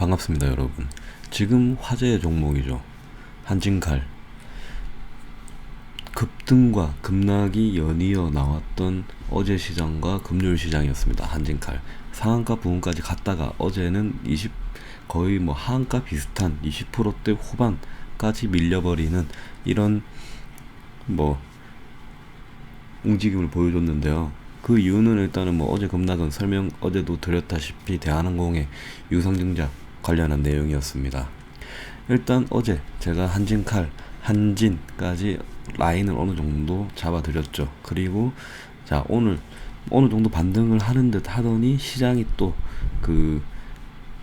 반갑습니다 여러분. 지금 화제의 종목이죠. 한진칼 급등과 급락이 연이어 나왔던 어제 시장과 금요일 시장이었습니다 한진칼 상한가 부분까지 갔다가 어제는 20 거의 뭐 하한가 비슷한 20%대 후반까지 밀려버리는 이런 뭐 움직임을 보여줬는데요. 그 이유는 일단은 뭐 어제 급락은 설명 어제도 드렸다시피 대한항공의 유상증자 관련한 내용이었습니다. 일단 어제 제가 한진칼 한진까지 라인을 어느 정도 잡아드렸죠. 그리고 자 오늘 어느 정도 반등을 하는 듯 하더니 시장이 또 그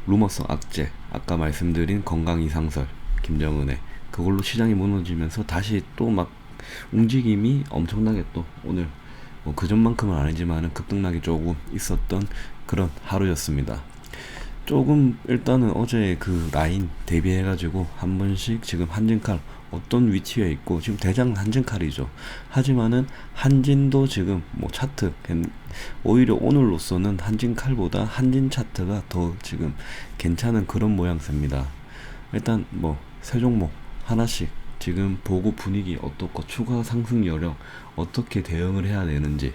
루머성 악재 아까 말씀드린 건강 이상설 김정은의 그걸로 시장이 무너지면서 다시 또 막 움직임이 엄청나게 또 오늘 뭐 그전만큼은 아니지만은 급등락이 조금 있었던 그런 하루였습니다. 조금 일단은 어제 그 라인 대비해가지고 한 번씩 지금 한진칼 어떤 위치에 있고 지금 대장 한진칼이죠. 하지만은 한진도 지금 뭐 차트 오히려 오늘로서는 한진칼보다 한진 차트가 더 지금 괜찮은 그런 모양새입니다. 일단 뭐 세 종목 하나씩 지금 보고 분위기 어떻고 추가 상승 여력 어떻게 대응을 해야 되는지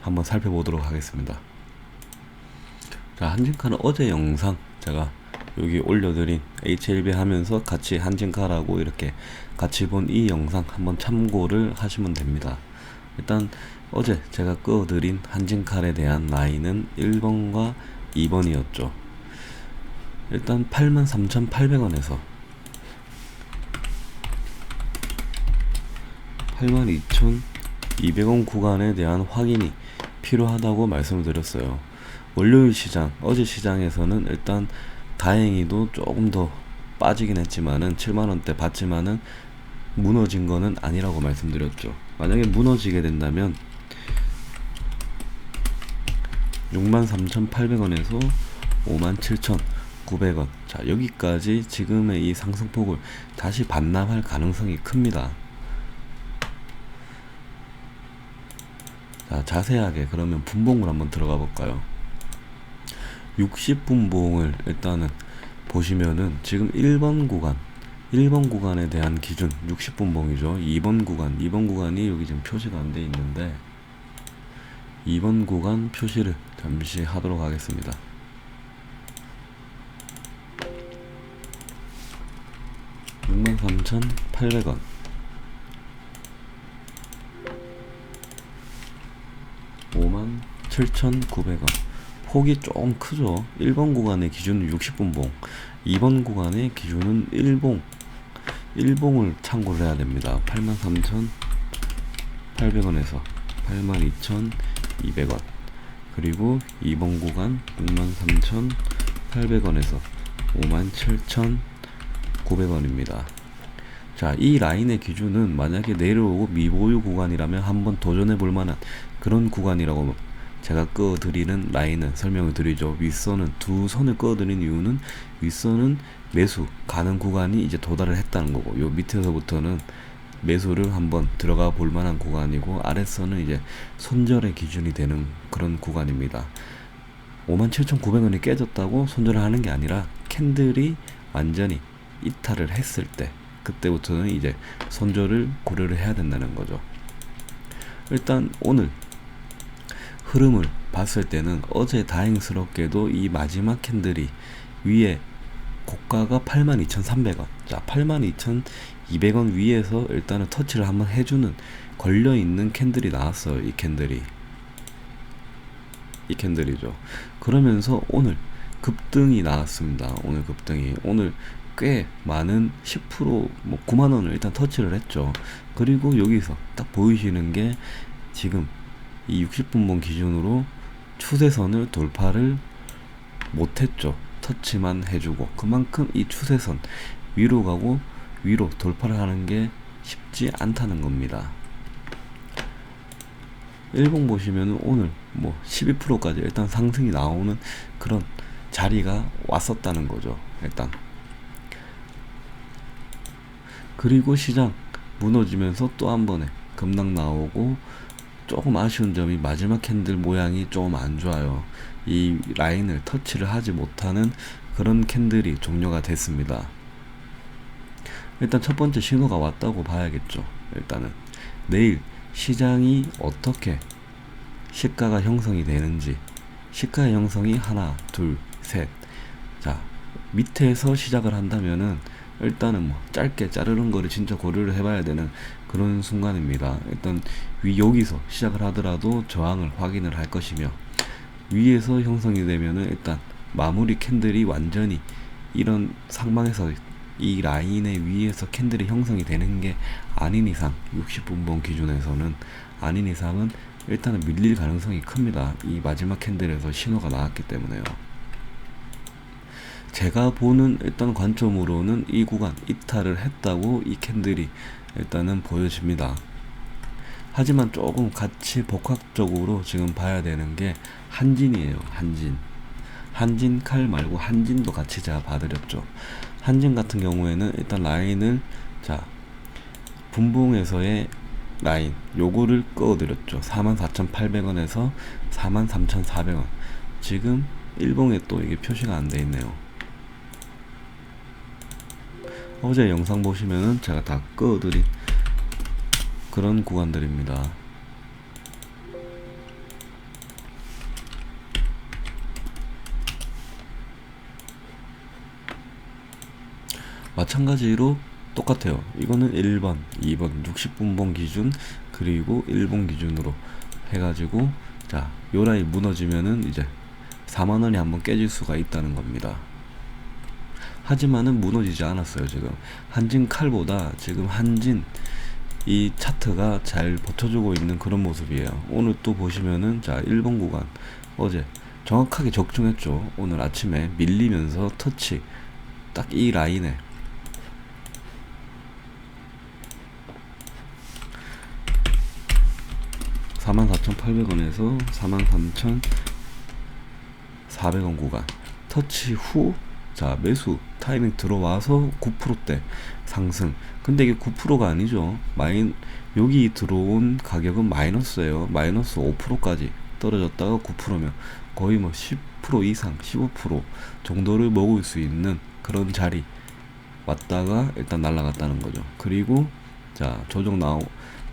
한번 살펴보도록 하겠습니다. 자, 한진카는 어제 영상 제가 여기 올려드린 HLB 하면서 같이 한진카라고 이렇게 같이 본 이 영상 한번 참고를 하시면 됩니다. 일단 어제 제가 꺼드린 한진칼에 대한 라인은 1번과 2번이었죠. 일단 83,800원에서 82,200원 구간에 대한 확인이 필요하다고 말씀을 드렸어요. 월요일 시장, 어제 시장에서는 일단 다행히도 조금 더 빠지긴 했지만은 7만원대 받지만은 무너진 거는 아니라고 말씀드렸죠. 만약에 무너지게 된다면 63,800원에서 57,900원. 자, 여기까지 지금의 이 상승폭을 다시 반납할 가능성이 큽니다. 자, 자세하게 그러면 분봉을 한번 들어가 볼까요? 60분봉을 일단은 보시면은 지금 1번 구간 1번 구간에 대한 기준 60분봉이죠. 2번 구간 2번 구간이 여기 지금 표시가 안 돼 있는데 2번 구간 표시를 잠시 하도록 하겠습니다. (63,800원) 57,900원 폭이 좀 크죠. 1번 구간의 기준은 60분봉 2번 구간의 기준은 1봉. 1봉을 참고를 해야 됩니다. 83,800원에서 82,200원. 그리고 2번 구간 63,800원에서 57,900원입니다. 자, 이 라인의 기준은 만약에 내려오고 미보유 구간이라면 한번 도전해 볼 만한 그런 구간이라고 제가 꺼드리는 라인은 설명을 드리죠. 윗선은 두 선을 꺼드린 이유는 윗선은 매수 가는 구간이 이제 도달을 했다는 거고 요 밑에서부터는 매수를 한번 들어가 볼 만한 구간이고 아래선은 이제 손절의 기준이 되는 그런 구간입니다. 57,900원이 깨졌다고 손절을 하는 게 아니라 캔들이 완전히 이탈을 했을 때 그때부터는 이제 손절을 고려를 해야 된다는 거죠. 일단 오늘 흐름을 봤을 때는 어제 다행스럽게도 이 마지막 캔들이 위에 고가가 82,300원. 자, 82,200원 위에서 일단은 터치를 한번 해주는 걸려 있는 캔들이 나왔어요. 이 캔들이. 이 캔들이죠. 그러면서 오늘 급등이 나왔습니다. 오늘 급등이. 오늘 꽤 많은 10%뭐 9만 원을 일단 터치를 했죠. 그리고 여기서 딱 보이시는 게 지금 이 60분봉 기준으로 추세선을 돌파를 못했죠. 터치만 해주고 그만큼 이 추세선 위로 가고 위로 돌파를 하는 게 쉽지 않다는 겁니다. 일봉 보시면 오늘 뭐 12%까지 일단 상승이 나오는 그런 자리가 왔었다는 거죠. 일단 그리고 시장 무너지면서 또 한 번에 급락 나오고 조금 아쉬운 점이 마지막 캔들 모양이 좀안 좋아요. 이 라인을 터치를 하지 못하는 그런 캔들이 종료가 됐습니다. 일단 첫 번째 신호가 왔다고 봐야겠죠. 일단은 내일 시장이 어떻게 시가가 형성이 되는지 시가 형성이 하나, 둘, 셋. 자, 밑에서 시작을 한다면은 일단은 뭐 짧게 자르는 거를 진짜 고려를 해봐야 되는 그런 순간입니다. 일단 위 여기서 시작을 하더라도 저항을 확인을 할 것이며 위에서 형성이 되면은 일단 마무리 캔들이 완전히 이런 상방에서 이 라인의 위에서 캔들이 형성이 되는 게 아닌 이상 60분봉 기준에서는 아닌 이상은 일단은 밀릴 가능성이 큽니다. 이 마지막 캔들에서 신호가 나왔기 때문에요. 제가 보는 일단 관점으로는 이 구간 이탈을 했다고 이 캔들이 일단은 보여집니다. 하지만 조금 같이 복합적으로 지금 봐야 되는 게 한진이에요. 한진. 한진 칼 말고 한진도 같이 제가 봐드렸죠. 한진 같은 경우에는 일단 라인을 자 분봉에서의 라인 요거를 꺼드렸죠 44,800원에서 43,400원 지금 일봉에 또 이게 표시가 안 돼 있네요 어제 영상 보시면은 제가 다 꺼드린 그런 구간들입니다 마찬가지로 똑같아요. 이거는 1번, 2번 60분봉 기준 그리고 1번 기준으로 해가지고 자, 요 라인 무너지면은 이제 4만 원이 한번 깨질 수가 있다는 겁니다. 하지만은 무너지지 않았어요, 지금. 한진 칼보다 지금 한진 이 차트가 잘 버텨주고 있는 그런 모습이에요. 오늘 또 보시면은 자, 1번 구간 어제 정확하게 적중했죠. 오늘 아침에 밀리면서 터치 딱 이 라인에 44,800원에서 43,400원 구간 터치 후 자 매수 타이밍 들어와서 9%대 상승. 근데 이게 9%가 아니죠. 마인 여기 들어온 가격은 마이너스예요. 마이너스 5%까지 떨어졌다가 9%면 거의 뭐 10% 이상 15% 정도를 먹을 수 있는 그런 자리 왔다가 일단 날라갔다는 거죠. 그리고 자 조정 나오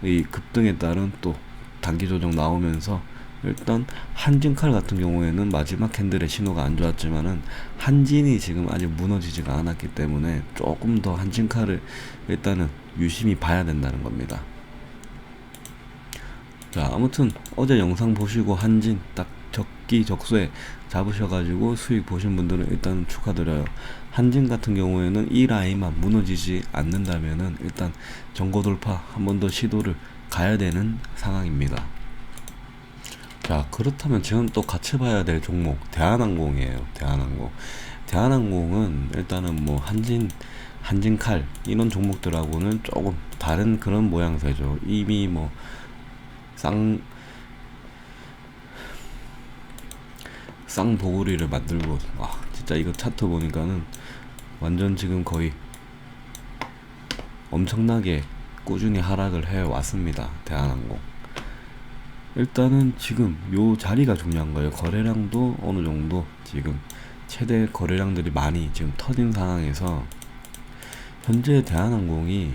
이 급등에 따른 또 단기 조정 나오면서 일단 한진칼 같은 경우에는 마지막 캔들의 신호가 안 좋았지만은 한진이 지금 아직 무너지지가 않았기 때문에 조금 더 한진칼을 일단은 유심히 봐야 된다는 겁니다. 자 아무튼 어제 영상 보시고 한진 딱 적기 적소에 잡으셔가지고 수익 보신 분들은 일단 축하드려요. 한진 같은 경우에는 이 라인만 무너지지 않는다면은 일단 전고 돌파 한 번 더 시도를 가야 되는 상황입니다. 자, 그렇다면 지금 또 같이 봐야 될 종목 대한항공이에요. 대한항공. 대한항공은 일단은 뭐 한진 한진칼 이런 종목들하고는 조금 다른 그런 모양새죠. 이미 뭐 쌍 쌍보구리를 만들고 와 진짜 이거 차트 보니까는 완전 지금 거의 엄청나게 꾸준히 하락을 해 왔습니다. 대한항공. 일단은 지금 요 자리가 중요한 거예요. 거래량도 어느 정도 지금 최대 거래량들이 많이 지금 터진 상황에서 현재 대한항공이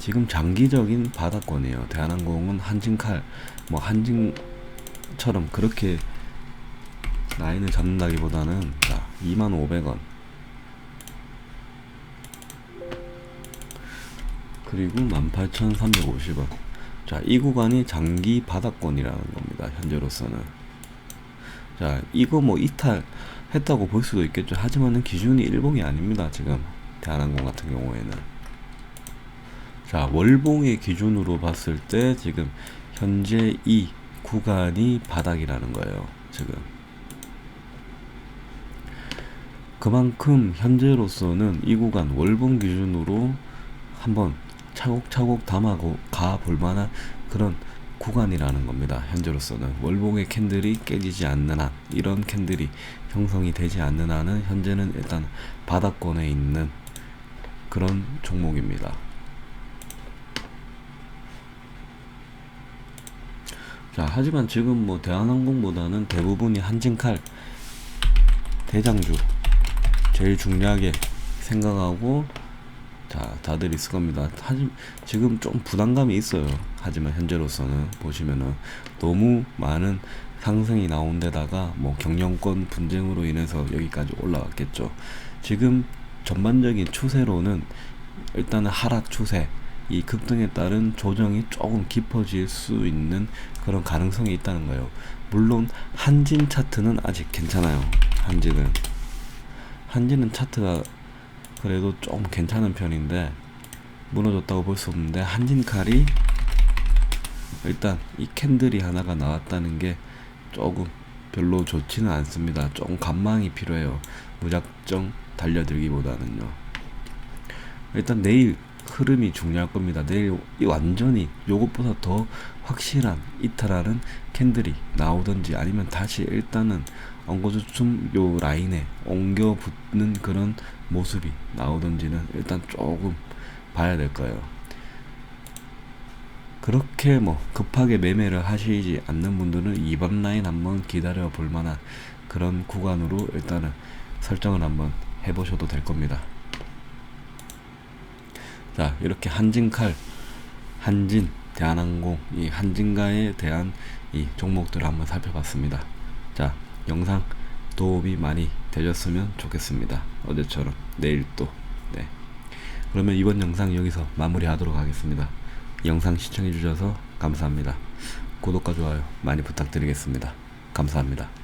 지금 장기적인 바닥권이에요. 대한항공은 한진칼 뭐 한진처럼 그렇게 라인을 잡는다기보다는 자 25,500원 그리고 18,350원. 자, 이 구간이 장기 바닥권이라는 겁니다. 현재로서는. 자, 이거 뭐 이탈 했다고 볼 수도 있겠죠. 하지만은 기준이 일봉이 아닙니다. 지금 대한항공 같은 경우에는. 자, 월봉의 기준으로 봤을 때 지금 현재 이 구간이 바닥이라는 거예요. 지금. 그만큼 현재로서는 이 구간 월봉 기준으로 한번 차곡차곡 담아고 가 볼 만한 그런 구간이라는 겁니다. 현재로서는 월봉의 캔들이 깨지지 않는 한 이런 캔들이 형성이 되지 않는 한은 현재는 일단 바닥권에 있는 그런 종목입니다. 자 하지만 지금 뭐 대한항공보다는 대부분이 한진칼 대장주 제일 중요하게 생각하고 자 다들 있을 겁니다. 하지 지금 좀 부담감이 있어요. 하지만 현재로서는 보시면은 너무 많은 상승이 나온 데다가 뭐 경영권 분쟁으로 인해서 여기까지 올라왔겠죠. 지금 전반적인 추세로는 일단은 하락 추세 이 급등에 따른 조정이 조금 깊어질 수 있는 그런 가능성이 있다는 거예요. 물론 한진 차트는 아직 괜찮아요. 한진은 한진은 차트가 그래도 좀 괜찮은 편인데 무너졌다고 볼 수 없는데 한진 칼이 일단 이 캔들이 하나가 나왔다는 게 조금 별로 좋지는 않습니다. 조금 관망이 필요해요. 무작정 달려들기보다는요. 일단 내일 흐름이 중요할 겁니다. 내일 이 완전히 요것보다 더 확실한 이탈하는 캔들이 나오든지 아니면 다시 일단은 엉거주춤 요 라인에 옮겨 붙는 그런 모습이 나오든지는 일단 조금 봐야 될 거예요. 그렇게 뭐 급하게 매매를 하시지 않는 분들은 2번 라인 한번 기다려 볼 만한 그런 구간으로 일단은 설정을 한번 해보셔도 될 겁니다. 자 이렇게 한진칼 한진 대한항공 이 한진가에 대한 이 종목들을 한번 살펴봤습니다 자 영상 도움이 많이 되셨으면 좋겠습니다. 어제처럼. 내일 또 네. 그러면 이번 영상 여기서 마무리하도록 하겠습니다. 영상 시청해 주셔서 감사합니다. 구독과 좋아요 많이 부탁드리겠습니다. 감사합니다